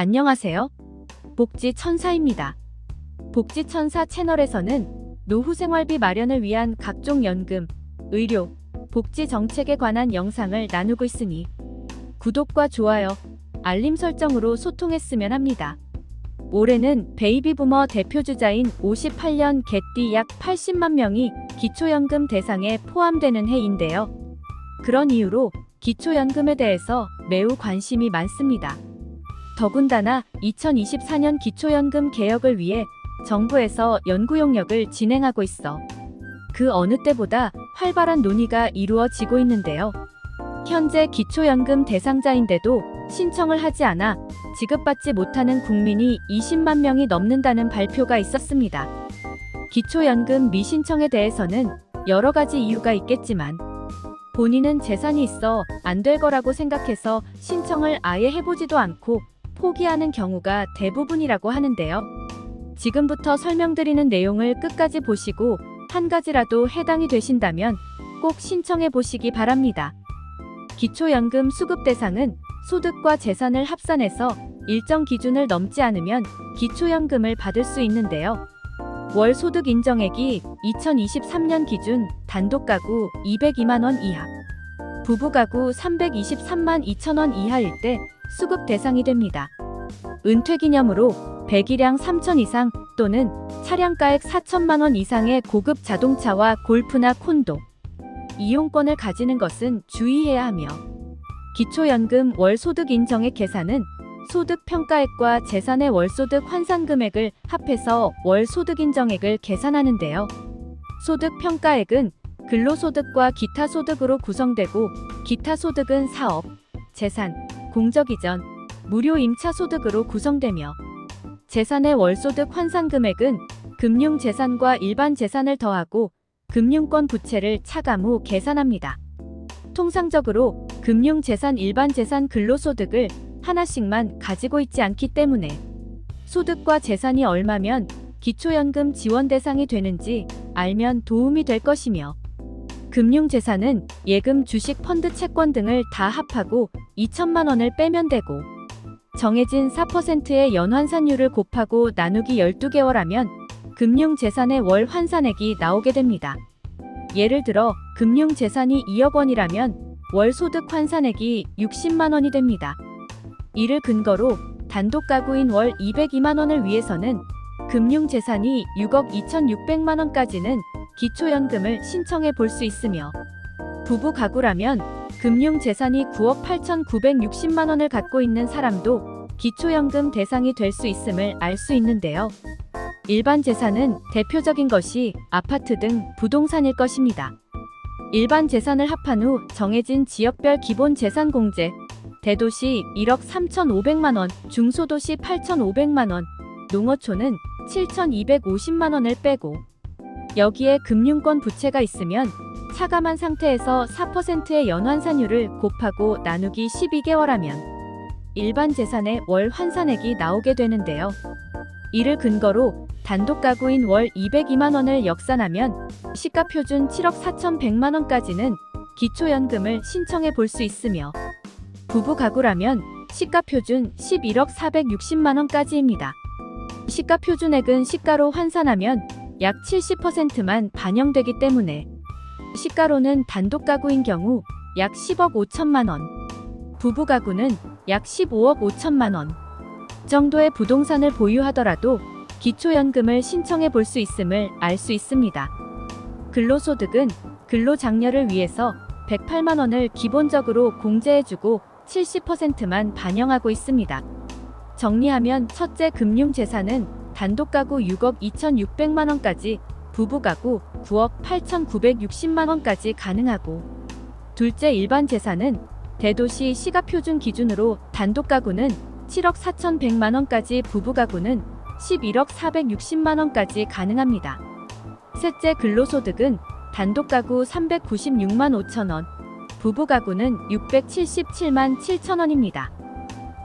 안녕하세요. 복지 천사입니다. 복지 천사 채널에서는 노후 생활비 마련을 위한 각종 연금, 의료, 복지 정책에 관한 영상을 나누고 있으니 구독과 좋아요, 알림 설정으로 소통했으면 합니다. 올해는 베이비부머 대표주자인 58년 개띠 약 80만 명이 기초연금 대상에 포함되는 해인데요. 그런 이유로 기초연금에 대해서 매우 관심이 많습니다. 더군다나 2024년 기초연금 개혁을 위해 정부에서 연구 용역을 진행하고 있어 그 어느 때보다 활발한 논의가 이루어지고 있는데요. 현재 기초연금 대상자인데도 신청을 하지 않아 지급받지 못하는 국민이 20만 명이 넘는다는 발표가 있었습니다. 기초연금 미신청에 대해서는 여러 가지 이유가 있겠지만 본인은 재산이 있어 안 될 거라고 생각해서 신청을 아예 해보지도 않고 포기하는 경우가 대부분이라고 하는데요. 지금부터 설명드리는 내용을 끝까지 보시고 한 가지라도 해당이 되신다면 꼭 신청해 보시기 바랍니다. 기초연금 수급 대상은 소득과 재산을 합산해서 일정 기준을 넘지 않으면 기초연금을 받을 수 있는데요. 월 소득 인정액이 2023년 기준 단독 가구 202만 원 이하, 부부 가구 323만 2천 원 이하일 때 수급 대상이 됩니다. 은퇴 기념으로 배기량 3천 이상 또는 차량가액 4천만 원 이상의 고급 자동차와 골프나 콘도, 이용권을 가지는 것은 주의해야 하며 기초연금 월소득 인정액 계산은 소득 평가액과 재산의 월소득 환산 금액을 합해서 월소득 인정액을 계산하는데요. 소득 평가액은 근로소득과 기타 소득으로 구성되고 기타 소득은 사업, 재산, 공적 이전, 무료 임차 소득으로 구성되며 재산의 월소득 환산 금액은 금융 재산과 일반 재산을 더하고 금융권 부채를 차감 후 계산합니다. 통상적으로 금융 재산 일반 재산 근로소득을 하나씩만 가지고 있지 않기 때문에 소득과 재산이 얼마면 기초연금 지원 대상이 되는지 알면 도움이 될 것이며 금융 재산은 예금, 주식, 펀드, 채권 등을 다 합하고 2천만 원을 빼면 되고 정해진 4%의 연환산율을 곱하고 나누기 12개월 하면 금융 재산의 월 환산액이 나오게 됩니다. 예를 들어 금융 재산이 2억 원이라면 월 소득 환산액이 60만 원이 됩니다. 이를 근거로 단독 가구인 월 202만 원을 위해서는 금융 재산이 6억 2,600만 원까지는 기초연금을 신청해 볼 수 있으며 부부 가구라면 금융 재산이 9억 8,960만 원을 갖고 있는 사람도 기초연금 대상이 될 수 있음을 알 수 있는데요. 일반 재산은 대표적인 것이 아파트 등 부동산일 것입니다. 일반 재산을 합한 후 정해진 지역별 기본 재산 공제, 대도시 1억 3,500만 원, 중소도시 8,500만 원, 농어촌은 7,250만 원을 빼고 여기에 금융권 부채가 있으면 차감한 상태에서 4%의 연환산율을 곱하고 나누기 12개월 하면 일반 재산의 월 환산액이 나오게 되는데요. 이를 근거로 단독 가구인 월 202만 원을 역산하면 시가 표준 7억 4,100만 원까지는 기초연금을 신청해 볼 수 있으며 부부 가구라면 시가 표준 11억 460만 원까지입니다. 시가 표준액은 시가로 환산하면 약 70%만 반영되기 때문에 시가로는 단독 가구인 경우 약 10억 5천만 원, 부부 가구는 약 15억 5천만 원 정도의 부동산을 보유하더라도 기초연금을 신청해 볼 수 있음을 알 수 있습니다. 근로소득은 근로장려를 위해서 108만 원을 기본적으로 공제해주고 70%만 반영하고 있습니다. 정리하면 첫째 금융재산은 단독 가구 6억 2,600만 원까지, 부부 가구 9억 8,960만 원까지 가능하고, 둘째 일반 재산은 대도시 시가 표준 기준으로 단독 가구는 7억 4,100만 원까지, 부부 가구는 11억 460만 원까지 가능합니다. 셋째 근로소득은 단독 가구 396만 5천 원, 부부 가구는 677만 7천 원입니다.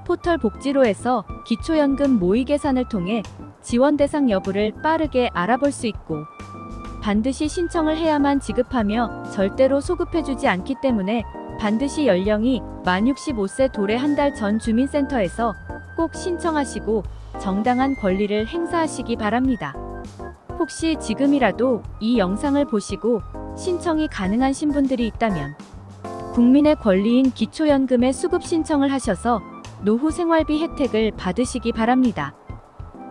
포털 복지로에서 기초연금 모의 계산을 통해 지원 대상 여부를 빠르게 알아볼 수 있고 반드시 신청을 해야만 지급하며 절대로 소급해주지 않기 때문에 반드시 연령이 만 65세 도래 한달 전 주민센터에서 꼭 신청하시고 정당한 권리를 행사하시기 바랍니다. 혹시 지금이라도 이 영상을 보시고 신청이 가능한 신분들이 있다면 국민의 권리인 기초연금에 수급 신청을 하셔서 노후 생활비 혜택을 받으시기 바랍니다.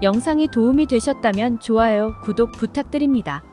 영상이 도움이 되셨다면 좋아요, 구독 부탁드립니다.